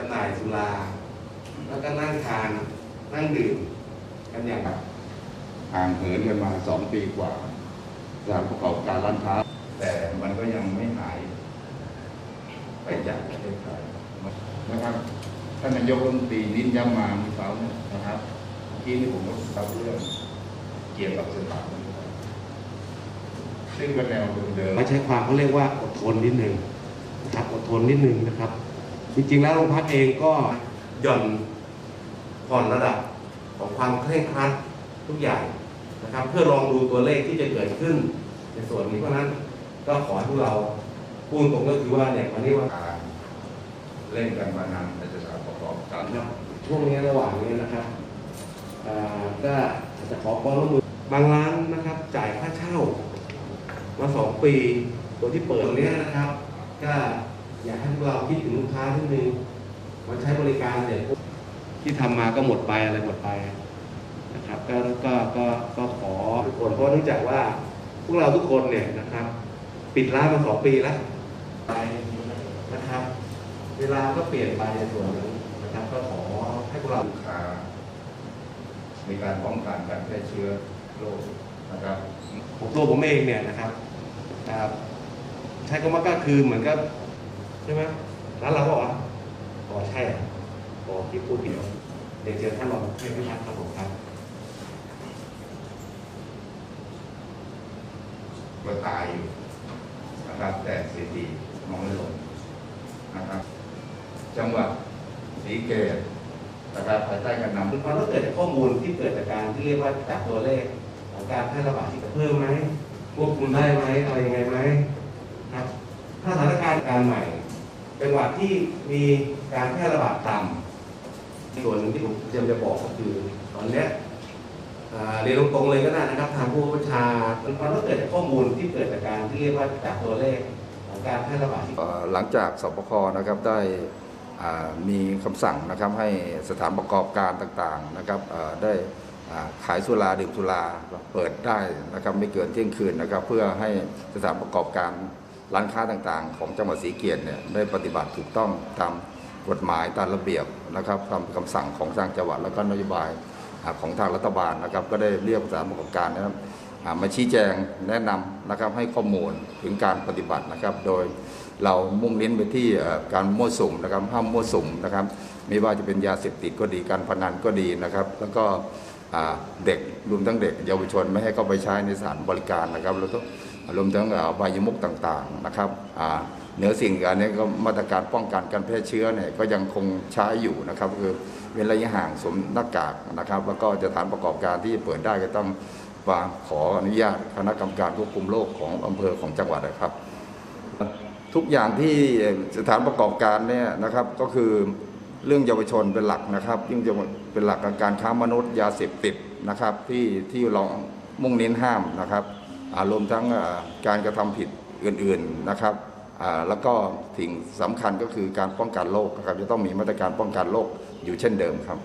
จำหน่ายสุรา แล้วก็นั่งทานนั่งดื่มกันอย่างแบบห่างเหินกันมาสองปีกว่าสถานประกอบการร้านค้า แต่มันก็ยังไม่หาย ไปจากประเทศไทยนะครับท่านนายกรัฐมนตรีนิ้นย้ำมาเมื่อเช้าเนี่ยนะครับเมื่อกี้นี่ผมก็ทราบเรื่องเกี่ยวกับสถานบริการซึ่งเป็นแนวเดิมไม่ใช้ความเขาเรียกว่าอดทนนิดนึงนะครับอดทนนิดนึงนะครับ จริง ๆ แล้วโรงพักเองก็หย่อนผ่อนระดับของความเคร่งครัดทุกอย่างนะครับ เพื่อลองดูตัวเลขที่จะเกิดขึ้น ในส่วนนี้เพราะนั้นก็ขอให้พวกเราพูดตรงก็คือว่าเนี่ยวันนี้ว่าการเล่นการพนันในสถานประกอบการครับช่วงนี้ระหว่างนี้นะครับอ่าก็จะขอความร่วมมือบางร้านนะครับ จ่ายค่าเช่ามาสองปีตัวที่เปิดตรงเนี้ยนะครับ ก็ อยากให้พวกเราคิดถึงลูกค้าที่นึงมาใช้บริการเสร็จปุ๊บที่ทำมาก็หมดไปอะไรหมดไปนะครับก็ก็ก็ก็ขอทุกคนเพราะเนื่องจากว่าพวกเราทุกคนเนี่ยนะครับ ปิดร้านมาสองปีแล้วไปนะครับ เวลาก็เปลี่ยนไปในส่วนนั้นนะครับ ก็ขอให้พวกเราลูกค้าในการป้องกันการแพร่เชื้อโรคนะครับผมตัวผมเองเนี่ยนะครับครับใช้คำว่าก็คือเหมือนกับใช่ไหมร้านเราบอกว่าอ๋อใช่อะอ๋อที่พูดผิดเดี๋ยวเจอท่านรองให้พิพัฒน์ครับผมครับก็ตายอยู่นะครับแต่สถิติน้อยลงนะครับ จังหวัดศรีเกตนะครับภายใต้การนำมันก็เกิดจากข้อมูลที่เกิดจากการที่เรียกว่าจากตัวเลขของการแพร่ระบาดที่เพิ่มไหมควบคุมได้ไหมอะไรยังไงไหมครับถ้าสถานการณ์การใหม่ จังหวัดที่มีการแพร่ระบาดต่ำส่วนหนึ่งที่ผมเตรียมจะบอกก็คือตอนนี้เรียนตรงๆเลยก็ได้นะครับทางผู้บัญชามันก็เกิดจากข้อมูลที่เกิดจากการที่เรียกว่าจากตัวเลขของการแพร่ระบาดที่หลังจากสปคนะครับได้มีคำสั่งนะครับให้สถานประกอบการต่างๆนะครับได้ขายสุราดื่มสุราเปิดได้นะครับไม่เกินเที่ยงคืนนะครับ เพื่อให้สถานประกอบการ ร้านค้าต่างๆ ของจังหวัดศรีเกียรติเนี่ยได้ปฏิบัติถูกต้องตามกฎหมายตามระเบียบนะครับตามคำสั่งของทางจังหวัดแล้วก็นโยบายของทางรัฐบาลนะครับ ก็ได้เรียกสถานประกอบการนะครับมาชี้แจงแนะนำนะครับให้ข้อมูลถึงการปฏิบัตินะครับ โดยเรามุ่งเน้นไปที่การมั่วสุมนะครับห้ามมั่วสุมนะครับ ไม่ว่าจะเป็นยาเสพติดก็ดีการพนันก็ดีนะครับ แล้วก็เด็กรวมทั้งเด็ก เยาวชนไม่ให้เข้าไปใช้ในสถานบริการนะครับแล้วก็ รวมทั้งเอ่อบยมุกต่างๆนะครับเหนือสิ่งอันนี้ก็มาตรการป้องกันการแพร่เชื้อเนี่ยก็ยังคงใช้อยู่นะครับคือเว้นระยะห่างสวมหน้ากากนะครับ แล้วก็สถานประกอบการที่เปิดได้ก็ต้องวางขออนุญาตคณะกรรมการควบคุมโรคของอำเภอของจังหวัดนะครับ ทุกอย่างที่สถานประกอบการเนี่ยนะครับก็คือเรื่องเยาวชนเป็นหลักนะครับยิ่งจะเป็นหลักการค้ามนุษย์ยาเสพติดนะครับที่ที่เรามุ่งเน้นห้ามนะครับ รวมทั้งการกระทำผิดอื่นๆนะครับแล้วก็สิ่งสำคัญก็คือการป้องกันโรคครับจะต้องมีมาตรการป้องกันโรคอยู่เช่นเดิมครับ